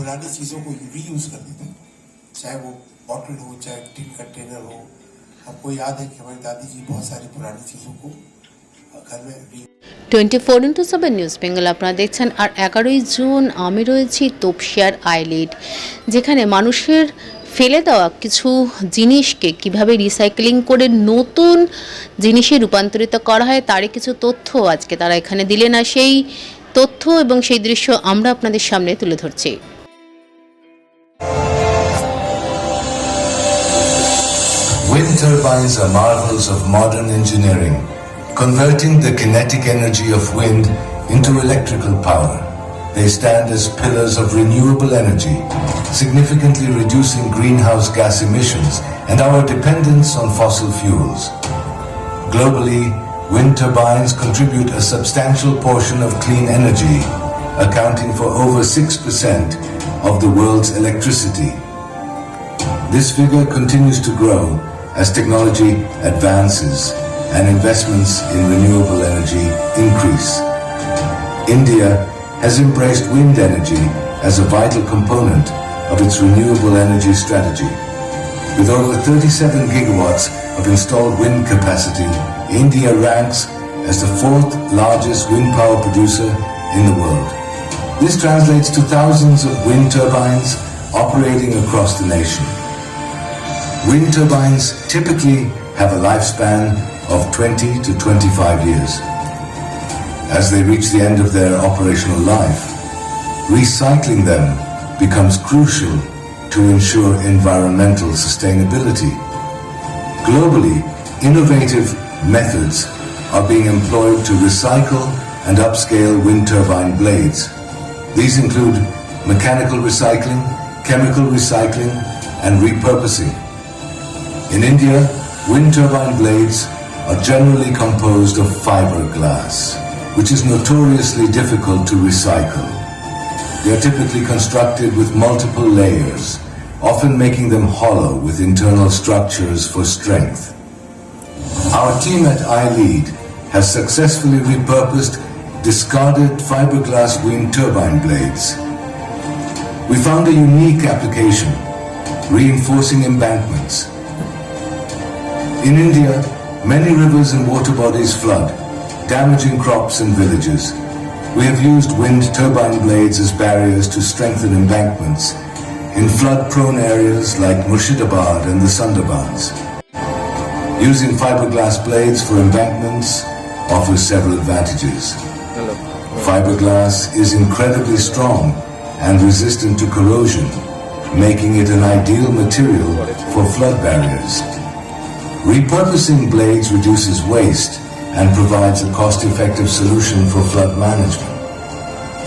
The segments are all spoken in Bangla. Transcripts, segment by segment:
पुरानी चीज़ों को रीयूज कर देते हैं चाहे वो बॉटल हो चाहे टिन कंटेनर हो हमको याद है कि हमारी दादी जी बहुत सारी पुरानी चीज़ों को घर में री twenty four into seven news Bengal আপনারা দেখছেন আর এগারোই জুন আমি রয়েছি তোপসিয়ার আইলিড যেখানে মানুষের ফেলে দেওয়া কিছু জিনিসকে কিভাবে রিসাইক্লিং করে নতুন জিনিসে রূপান্তরিত করা হয় তারই কিছু তথ্য আজকে তারা এখানে দিলেন আর সেই তথ্য এবং সেই দৃশ্য আমরা আপনাদের সামনে তুলে ধরছি Wind turbines are marvels of modern engineering, converting the kinetic energy of wind into electrical power. They stand as pillars of renewable energy, significantly reducing greenhouse gas emissions and our dependence on fossil fuels. Globally, wind turbines contribute a substantial portion of clean energy, accounting for over 6% of the world's electricity. This figure continues to grow as technology advances and investments in renewable energy increase. India has embraced wind energy as a vital component of its renewable energy strategy. With over 37 gigawatts of installed wind capacity, India ranks as the fourth largest wind power producer in the world. This translates to thousands of wind turbines operating across the nation. Wind turbines typically have a lifespan of 20 to 25 years. As they reach the end of their operational life, recycling them becomes crucial to ensure environmental sustainability. Globally, innovative methods are being employed to recycle and upscale wind turbine blades. These include mechanical recycling, chemical recycling, and repurposing. In India, wind turbine blades are generally composed of fiberglass, which is notoriously difficult to recycle. They are typically constructed with multiple layers, often making them hollow with internal structures for strength. Our team at iLead has successfully repurposed discarded fiberglass wind turbine blades. We found a unique application, reinforcing embankments. In India, many rivers and water bodies flood, damaging crops and villages. We have used wind turbine blades as barriers to strengthen embankments in flood-prone areas like Murshidabad and the Sundarbans. Using fiberglass blades for embankments offers several advantages. Fiberglass is incredibly strong and resistant to corrosion, making it an ideal material for flood barriers. Repurposing blades reduces waste and provides a cost-effective solution for flood management.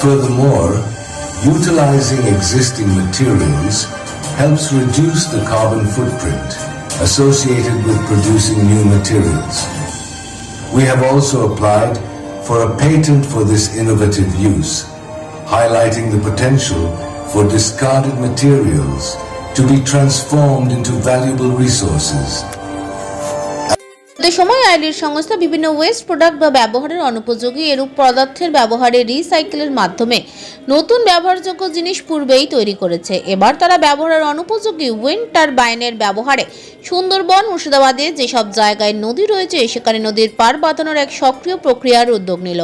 Furthermore, utilizing existing materials helps reduce the carbon footprint associated with producing new materials. We have also applied for a patent for this innovative use, highlighting the potential for discarded materials to be transformed into valuable resources সময় আইলির সংস্থা বিভিন্ন ওয়েস্ট প্রোডাক্ট বা ব্যবহারের অনুপযোগী এরূপ পদার্থের ব্যবহারে রিসাইকেলের মাধ্যমে নতুন ব্যবহারযোগ্য জিনিস পূর্বেই তৈরি করেছে। এবার তারা ব্যবহারের অনুপযোগী উইন্ড টারবাইনের ব্যবহারে সুন্দরবন, মুর্শিদাবাদে যেসব জায়গায় নদী রয়েছে, সেখানে নদীর পার বাঁধানোর এক সক্রিয় প্রক্রিয়ার উদ্যোগ নিল।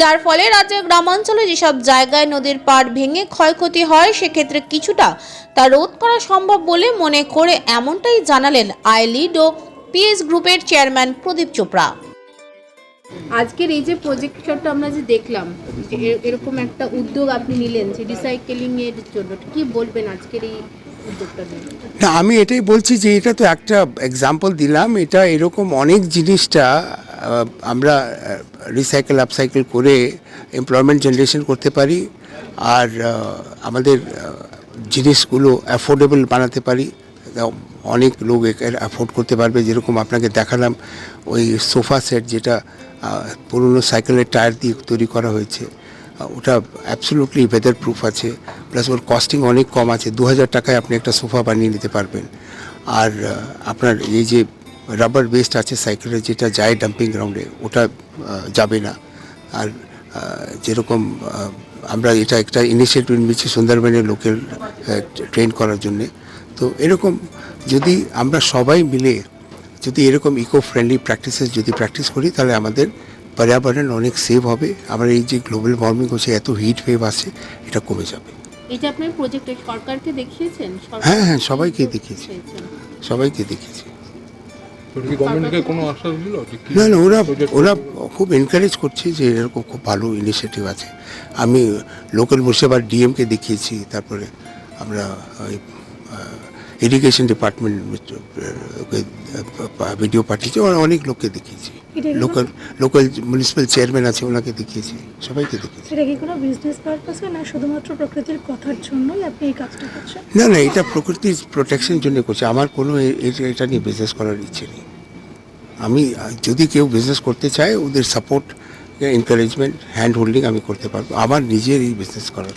যার ফলে রাজ্যের গ্রামাঞ্চলে যেসব জায়গায় নদীর পাড় ভেঙে ক্ষয়ক্ষতি হয়, সেক্ষেত্রে কিছুটা তা রোধ করা সম্ভব বলে মনে করে এমনটাই জানালেন আইলিড পিএস গ্রুপের চেয়ারম্যান প্রদীপ চোপড়া। আজকের এই যে প্রজেক্টটা আমরা যে দেখলাম যে এরকম একটা উদ্যোগ আপনি নিলেন যে রিসাইকেলিং এর জন্য কি বলবেন আজকের এই না আমি এটাই বলছি যে এটা তো একটা এক্সাম্পল দিলাম এটা এরকম অনেক জিনিসটা আমরা রিসাইকেল আপসাইকেল করে এমপ্লয়মেন্ট জেনারেশন করতে পারি আর আমাদের জিনিসগুলো অ্যাফোর্ডেবল বানাতে পারি অনেক লোক অ্যাফোর্ড করতে পারবে। যেরকম আপনাকে দেখালাম, ওই সোফা সেট যেটা পুরনো সাইকেলের টায়ার দিয়ে তৈরি করা হয়েছে ওটা অ্যাবসলুটলি ওয়েদার প্রুফ আছে। প্লাস ওর কস্টিং অনেক কম আছে। দু হাজার টাকায় আপনি একটা সোফা বানিয়ে নিতে পারবেন। আর আপনার এই যে রাবার বেস্ট আছে সাইকেলের, যেটা যায় ডাম্পিং গ্রাউন্ডে ওটা যাবে না। আর যেরকম আমরা এটা একটা ইনিশিয়েটিভ নিচ্ছি সুন্দরবনের লোকের ট্রেন করার জন্যে। তো এরকম যদি আমরা সবাই মিলে যদি এরকম ইকো ফ্রেন্ডলি প্র্যাকটিসেস যদি প্র্যাকটিস করি তাহলে আমাদের পর্যাবরণ অনেক সেভ হবে। আমার এই যে গ্লোবাল ওয়ার্মিং হচ্ছে এত হিট ওয়েভ আছে এটা কমে যাবে। এটা আপনার প্রজেক্টে সরকারকে দেখিয়েছেন? হ্যাঁ, হ্যাঁ, সবাইকে দেখিয়েছি। সবাইকে দিল? না না ওরা ওরা খুব এনকারেজ করছে যে এরকম খুব ভালো ইনিশিয়েটিভ আছে। আমি লোকাল মুর্শিদাবাদ ডিএমকে দেখিয়েছি তারপরে আমরা ইরিগেশন ডিপার্টমেন্ট ভিডিও পাঠিয়েছি ওরা অনেক লোককে দেখিয়েছি। লোকাল লোকাল মিউনিসিপ্যাল চেয়ারম্যান আছে ওনাকে দেখিয়েছি সবাইকে দেখিয়েছি। এটা কি কোনো বিজনেস পারপাসে না শুধুমাত্র প্রকৃতির কথার জন্যই আপনি এই কাজটা করছেন? না না এটা প্রকৃতির প্রোটেকশনের জন্য করছি। আমার কোনো এটা নিয়ে বিজনেস করার ইচ্ছে নেই। আমি যদি কেউ বিজনেস করতে চায় ওদের সাপোর্ট এনকারেজমেন্ট হ্যান্ড হোল্ডিং আমি করতে পারব। আমার নিজের এই বিজনেস করার।